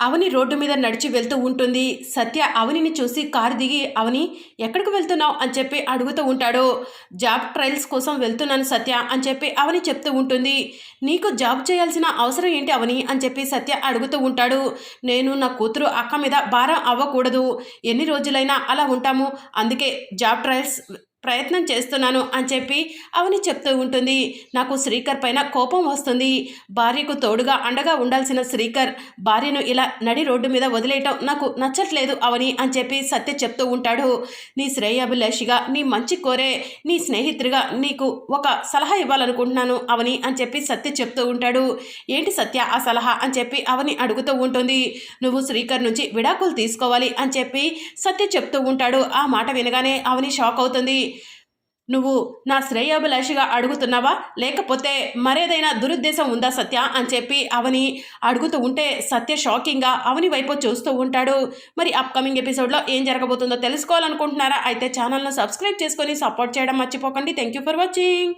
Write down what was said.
అవని road మీద నడిచి వెళ్తూ ఉంటుంది. సత్య అవనిని చూసి కారు దిగి అవని ఎక్కడికి వెళ్తున్నావు? అని చెప్పి అడుగుతూ ఉంటాడు. జాబ్ ట్రయల్స్ కోసం వెళ్తున్నాను సత్య అని చెప్పి అవని చెప్తూ ఉంటుంది. నీకు జాబ్ చేయాల్సిన అవసరం ఏంటి అవని? అని చెప్పి సత్య అడుగుతూ ఉంటాడు. నేను నా కూతురు అక్క మీద భారం అవ్వకూడదు. ఎన్ని రోజులైనా అలా ఉంటాము. అందుకే జాబ్ ట్రయల్స్ ప్రయత్నం చేస్తున్నాను అని చెప్పి అవని చెప్తూ ఉంటుంది. నాకు శ్రీకర్ పైన కోపం వస్తుంది. భార్యకు తోడుగా అండగా ఉండాల్సిన శ్రీకర్ భార్యను ఇలా నడి రోడ్డు మీద వదిలేయటం నాకు నచ్చట్లేదు అవని అని చెప్పి సత్య చెప్తూ ఉంటాడు. నీ శ్రేయాభిలాషిగా నీ మంచి కోరే నీ స్నేహితుడిగా నీకు ఒక సలహా ఇవ్వాలనుకుంటున్నాను అవని అని చెప్పి సత్య చెప్తూ ఉంటాడు. ఏంటి సత్య ఆ సలహా అని చెప్పి అవని అడుగుతూ ఉంటుంది. నువ్వు శ్రీకర్ నుంచి విడాకులు తీసుకోవాలి అని చెప్పి సత్య చెప్తూ ఉంటాడు. ఆ మాట వినగానే అవని షాక్ అవుతుంది. నువ్వు నా శ్రేయాభిలాషిగా అడుగుతున్నావా? లేకపోతే మరేదైనా దురుద్దేశం ఉందా సత్య? అని చెప్పి అవని అడుగుతూ ఉంటే సత్య షాకింగ్గా అవని వైపు చూస్తూ ఉంటాడు. మరి అప్కమింగ్ ఎపిసోడ్లో ఏం జరగబోతుందో తెలుసుకోవాలనుకుంటున్నారా? అయితే ఛానల్ను సబ్స్క్రైబ్ చేసుకొని సపోర్ట్ చేయడం మర్చిపోకండి. Thank you for watching